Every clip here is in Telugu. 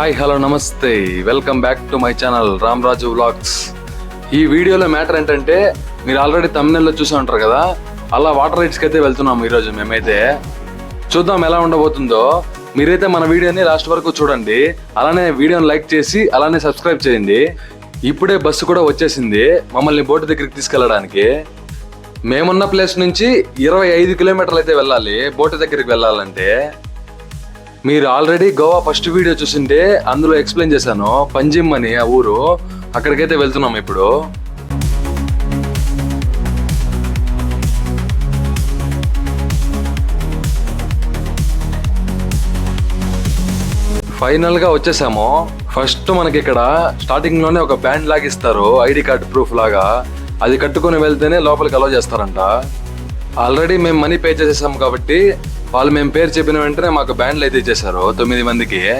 హాయ్ హలో నమస్తే. Welcome back to my channel Ram Raju vlogs ఈ వీడియోలో మ్యాటర్ ఏంటంటే మీరు ఆల్రెడీ తమిళలో చూసి ఉంటారు కదా అలా వాటర్ రైడ్స్కి అయితే వెళ్తున్నాము ఈరోజు మేమైతే. చూద్దాం ఎలా ఉండబోతుందో. మీరైతే మన వీడియోని లాస్ట్ వరకు చూడండి. అలానే వీడియోని లైక్ చేసి అలానే సబ్స్క్రైబ్ చేయండి. ఇప్పుడే బస్సు కూడా వచ్చేసింది మమ్మల్ని బోటు దగ్గరికి తీసుకెళ్ళడానికి. మేమున్న ప్లేస్ నుంచి ఇరవై ఐదు కిలోమీటర్లు అయితే వెళ్ళాలి బోటు దగ్గరికి వెళ్ళాలంటే. మీరు ఆల్రెడీ గోవా ఫస్ట్ వీడియో చూసింటే అందులో ఎక్స్ప్లెయిన్ చేశాను. పంజిమ్ అని ఆ ఊరు. అక్కడికైతే వెళ్తున్నాం ఇప్పుడు. ఫైనల్గా వచ్చేసాము. ఫస్ట్ మనకి ఇక్కడ స్టార్టింగ్లోనే ఒక బ్యాండ్ లాగిస్తారు. ఐడి కార్డ్ ప్రూఫ్ లాగా. అది కట్టుకొని వెళ్తేనే లోపలికి అలో చేస్తారంట. ఆల్రెడీ మేము మనీ పే చేసేసాము కాబట్టి వాళ్ళు మేము పేరు చెప్పిన వెంటనే మాకు బ్యాండ్లు అయితే ఇచ్చేసారు తొమ్మిది మందికి.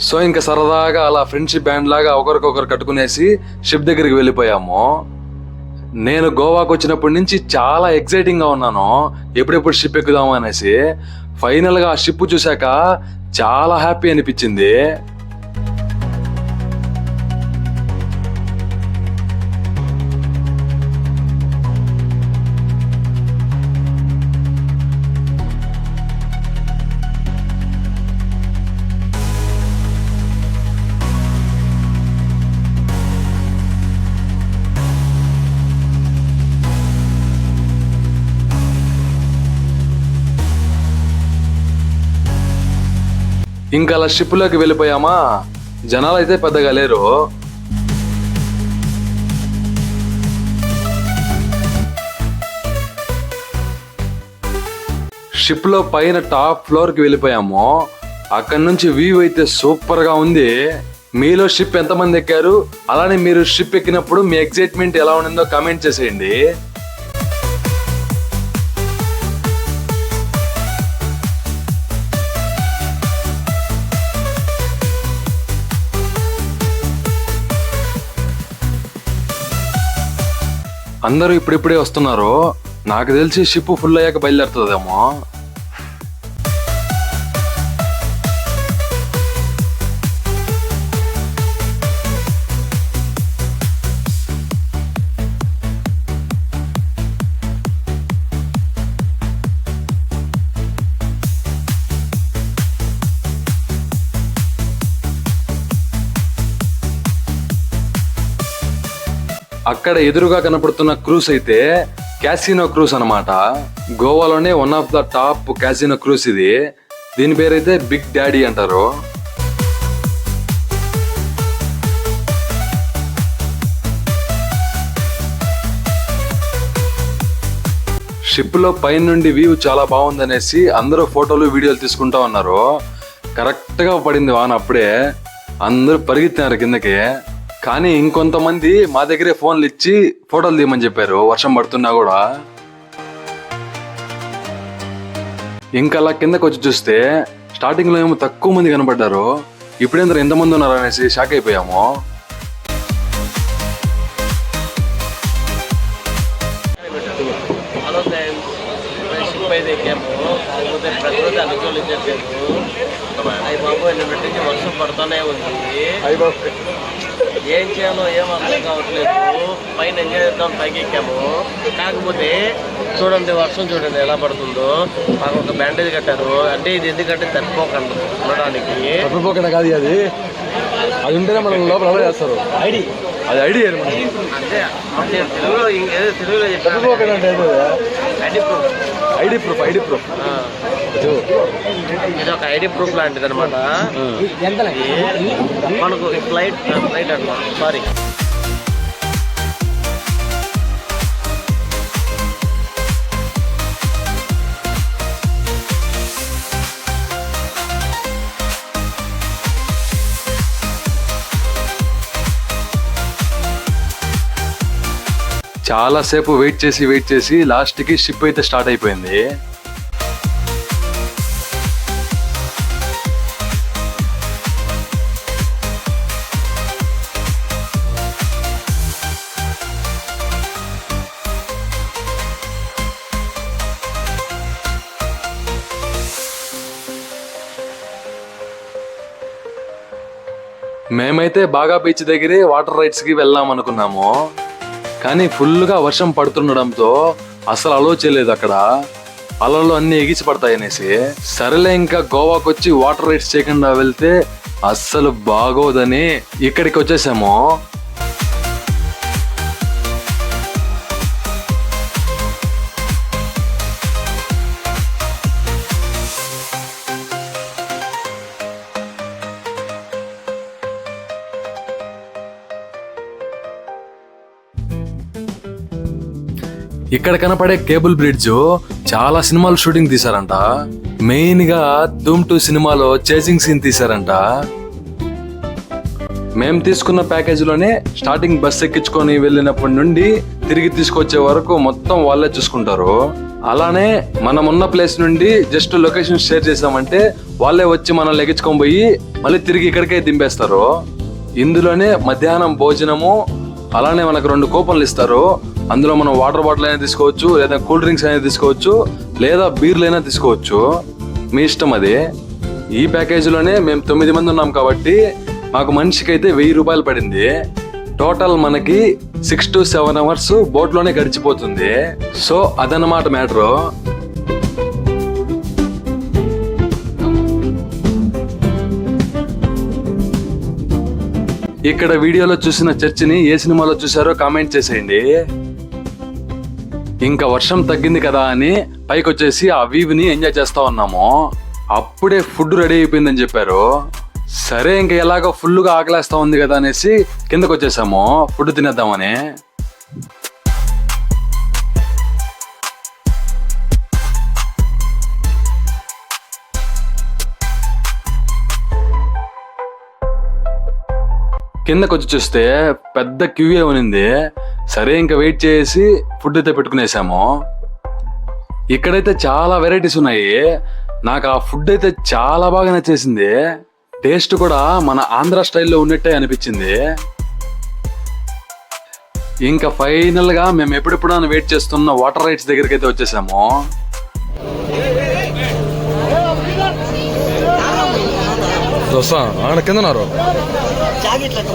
సో ఇంకా సరదాగా అలా ఫ్రెండ్షిప్ బ్యాండ్ లాగా ఒకరికొకరు కట్టుకునేసి షిప్ దగ్గరికి వెళ్ళిపోయాము. నేను గోవాకు వచ్చినప్పటి నుంచి చాలా ఎక్సైటింగ్గా ఉన్నాను. ఎప్పుడెప్పుడు షిప్ ఎక్కుదాము అనేసి. ఫైనల్గా ఆ షిప్ చూశాక చాలా హ్యాపీ అనిపించింది. ఇంకా అలా షిప్లోకి వెళ్ళిపోయామా? జనాలు అయితే పెద్దగా లేరు. షిప్లో పైన టాప్ ఫ్లోర్కి వెళ్ళిపోయాము. అక్కడి నుంచి వ్యూ అయితే సూపర్గా ఉంది. మీలో షిప్ ఎంతమంది ఎక్కారు? అలానే మీరు షిప్ ఎక్కినప్పుడు మీ ఎగ్జైట్మెంట్ ఎలా ఉండిందో కామెంట్ చేసేయండి. అందరూ ఇప్పుడిప్పుడే వస్తున్నారు నాకు తెలిసి షిప్ ఫుల్ అయ్యాక బయలుదేరుతుందేమో. అక్కడ ఎదురుగా కనపడుతున్న క్రూస్ అయితే క్యాసినో క్రూస్ అన్నమాట. గోవాలోనే one of the top casino cruise ఇది. దీని పేరైతే బిగ్ డాడీ అంటారు. షిప్లో పైనుండి వ్యూ చాలా బాగుందనేసి అందరూ ఫోటోలు వీడియోలు తీసుకుంటా ఉన్నారు. కరెక్ట్గా పడింది వాన అప్పుడే. అందరూ పరిగెత్తినారు కిందకి. కానీ ఇంకొంతమంది మా దగ్గరే ఫోన్లు ఇచ్చి ఫోటోలు తీయమని చెప్పారు. వర్షం పడుతున్నా కూడా. ఇంకా అలా కిందకి వచ్చి చూస్తే స్టార్టింగ్లో ఏమో తక్కువ మంది కనపడ్డారు ఇప్పుడేందరూ ఎంతమంది ఉన్నారు అనేసి షాక్ అయిపోయాము. ప్రకృతి అనుకూలించట్లేదు అయ్యి బాబు వర్షం పడుతూనే ఉంది. ఏం చేయాలో ఏం అర్థం కావట్లేదు. పైన ఎంజాయ్ చేద్దాం పైకి ఎక్కాము. కాకపోతే చూడండి వర్షం చూడండి ఎలా పడుతుందో. మాకు ఒక బ్యాండేజ్ కట్టారు. అంటే ఇది ఎందుకంటే తప్పిపోకండి ఉండడానికి. తప్పిపోకుండా కాదు అది. అది ఉంటేనే మనం లోపల అలా చేస్తారు. ఐడి. అది ఐడి అంటే అంటే తెలుగులో ఇంకేదో తెలుగులో ID proof. ID proof ID proof. ఇది ఒక ఐడి ప్రూఫ్ లాంటిది అనమాట మనకు ఫ్లైట్ ఫ్లైట్ అనమాట సారీ. చాలా సేపు వెయిట్ చేసి వెయిట్ చేసి లాస్ట్కి షిప్ అయితే స్టార్ట్ అయిపోయింది. మేమైతే బాగా బీచ్ దగ్గరే వాటర్ రైడ్స్కి వెళ్దాం అనుకున్నాము. కానీ ఫుల్గా వర్షం పడుతుండడంతో అసలు అలో చేయలేదు అక్కడ. అలలు అన్ని ఎగిసి పడతాయి అనేసి. సరేలే ఇంకా గోవాకు వచ్చి వాటర్ రైడ్స్ చేయకుండా వెళ్తే అస్సలు బాగోదని ఇక్కడికి వచ్చేసాము. ఇక్కడ కనపడే కేబుల్ బ్రిడ్జ్ చాలా సినిమాలు షూటింగ్ తీశారంట. మెయిన్గా ధూమ్ టూ సినిమాలో చేసింగ్ సీన్ తీశారంట. మేము తీసుకున్న ప్యాకేజీలోనే స్టార్టింగ్ బస్ ఎక్కించుకొని వెళ్ళినప్పటి నుండి తిరిగి తీసుకొచ్చే వరకు మొత్తం వాళ్ళే చూసుకుంటారు. అలానే మనం ఉన్న ప్లేస్ నుండి జస్ట్ లొకేషన్ షేర్ చేసామంటే వాళ్ళే వచ్చి మనల్ని ఎక్కించుకొని పోయి మళ్ళీ తిరిగి ఇక్కడికే దింపేస్తారు. ఇందులోనే మధ్యాహ్నం భోజనము అలానే మనకు రెండు కూపన్లు ఇస్తారు. అందులో మనం వాటర్ బాటిల్ అయినా తీసుకోవచ్చు లేదా కూల్ డ్రింక్స్ అయినా తీసుకోవచ్చు లేదా బీర్లు అయినా తీసుకోవచ్చు. మీ ఇష్టం అది. ఈ ప్యాకేజీలోనే మేము తొమ్మిది మంది ఉన్నాం కాబట్టి మాకు మనిషికి అయితే వెయ్యి రూపాయలు పడింది. టోటల్ మనకి సిక్స్ టు సెవెన్ అవర్స్ బోట్లోనే గడిచిపోతుంది. సో అదన్నమాట మ్యాటరు. ఇక్కడ వీడియోలో చూసిన చర్చిని ఏ సినిమాలో చూసారో కామెంట్ చేసేయండి. ఇంకా వర్షం తగ్గింది కదా అని పైకి వచ్చేసి ఆ వీవ్ని ఎంజాయ్ చేస్తా ఉన్నాము. అప్పుడే ఫుడ్ రెడీ అయిపోయిందని చెప్పారు. సరే ఇంకా ఎలాగో ఫుల్గా ఆకలేస్తా ఉంది కదా అనేసి కిందకు వచ్చేసాము ఫుడ్ తినేద్దామని. కిందకు వచ్చి చూస్తే పెద్ద క్యూఏ ఉనింది సరే ఇంకా వెయిట్ చేసి ఫుడ్ అయితే పెట్టుకునేసాము. ఇక్కడైతే చాలా వెరైటీస్ ఉన్నాయి. నాకు ఆ ఫుడ్ అయితే చాలా బాగా నచ్చేసింది. టేస్ట్ కూడా మన ఆంధ్ర స్టైల్లో ఉన్నట్టే అనిపించింది. ఇంకా ఫైనల్గా మేము ఎప్పుడెప్పుడు అని వెయిట్ చేస్తున్న వాటర్ రైడ్స్ దగ్గరికి అయితే వచ్చేసాము ఆడ కింద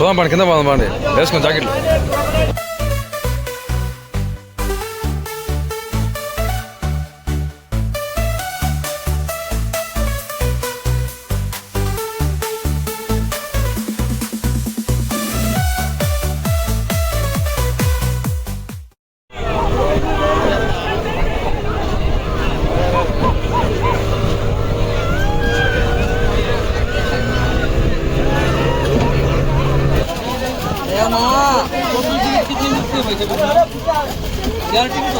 పోదాం పండి కింద పోదాం పండి వేసుకుని జాకెట్లు यार टीवी तो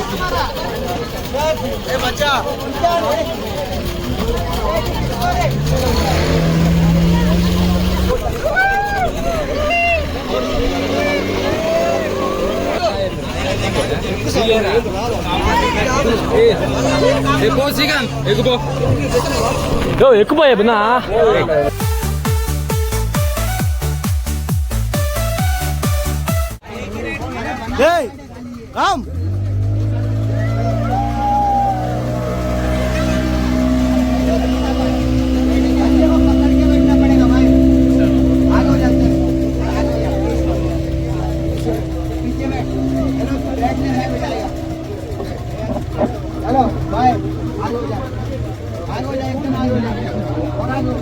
ए बच्चा देखो सिकन एक बो यो एक बो है बना Hey, come. और आगे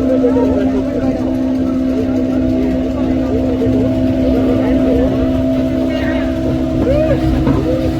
Thank you.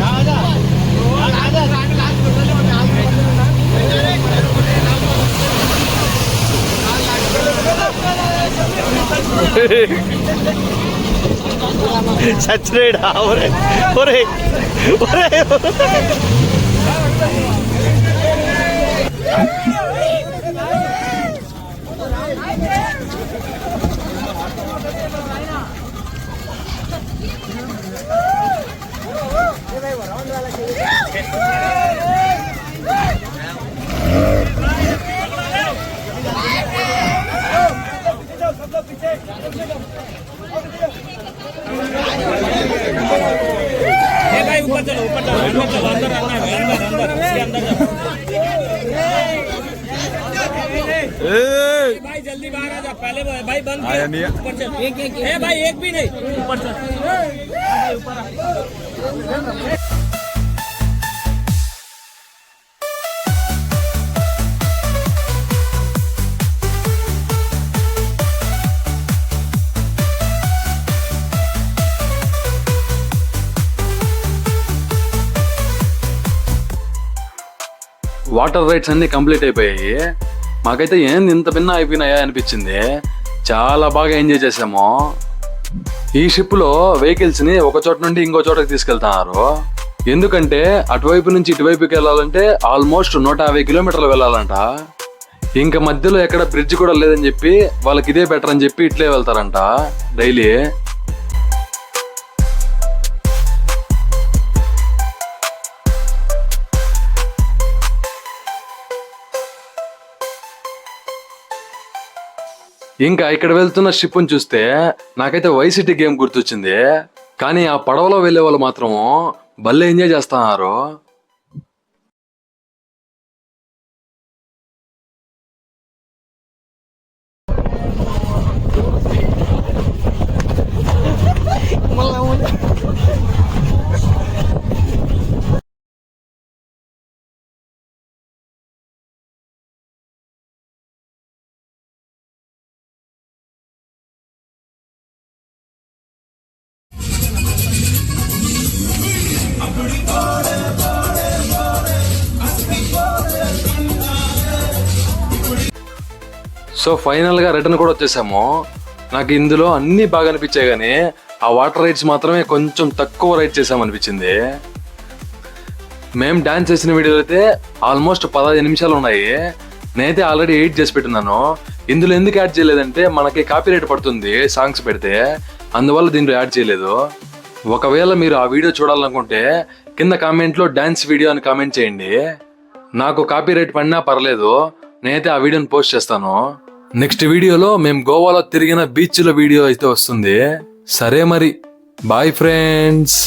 Nada. சச்சுரேடா ஒரே ஒரே ஒரே बाहर आ जा पहले भाई बंद किया ऊपर चल एक एक ए भाई एक भी नहीं ऊपर चल వాటర్ రైడ్స్ అన్ని కంప్లీట్ అయిపోయాయి మాకైతే ఏంది ఇంత భిన్న అయిపోయినాయా అనిపించింది. చాలా బాగా ఎంజాయ్ చేసాము ఈ షిప్లో వెహికల్స్ని ఒక చోట నుండి ఇంకో చోటకి తీసుకెళ్తున్నారు. ఎందుకంటే అటువైపు నుంచి ఇటువైపుకి వెళ్ళాలంటే ఆల్మోస్ట్ నూట యాభై కిలోమీటర్లు వెళ్ళాలంట. ఇంకా మధ్యలో ఎక్కడ బ్రిడ్జ్ కూడా లేదని చెప్పి వాళ్ళకి ఇదే బెటర్ అని చెప్పి ఇట్లే వెళ్తారంట. డైలీ ఇంకా ఇక్కడ వెళ్తున్న షిప్ని చూస్తే నాకైతే వైసిటీ గేమ్ గుర్తొచ్చింది. కానీ ఆ పడవలో వెళ్ళే వాళ్ళు మాత్రం భలే ఎంజాయ్ చేస్తున్నారు. సో ఫైనల్గా రిటర్న్ కూడా వచ్చేసాము. నాకు ఇందులో అన్నీ బాగా అనిపించాయి కానీ ఆ వాటర్ రైడ్స్ మాత్రమే కొంచెం తక్కువ రైడ్ చేసాం అనిపించింది. మేము డాన్స్ చేసిన వీడియోలు అయితే ఆల్మోస్ట్ పదహైదు నిమిషాలు ఉన్నాయి. నేనైతే ఆల్రెడీ ఎయిట్ చేసి పెట్టున్నాను. ఇందులో ఎందుకు యాడ్ చేయలేదంటే మనకి కాపీ రేట్ పడుతుంది సాంగ్స్ పెడితే. అందువల్ల దీంట్లో యాడ్ చేయలేదు. ఒకవేళ మీరు ఆ వీడియో చూడాలనుకుంటే కింద కామెంట్లో డ్యాన్స్ వీడియో అని కామెంట్ చేయండి. నాకు కాపీ రేట్ పడినా పర్లేదు. నేనైతే ఆ వీడియోని పోస్ట్ చేస్తాను. నెక్స్ట్ వీడియోలో మేము గోవాలో తిరిగిన బీచ్ల వీడియో అయితే వస్తుంది. సరే మరి బాయ్ ఫ్రెండ్స్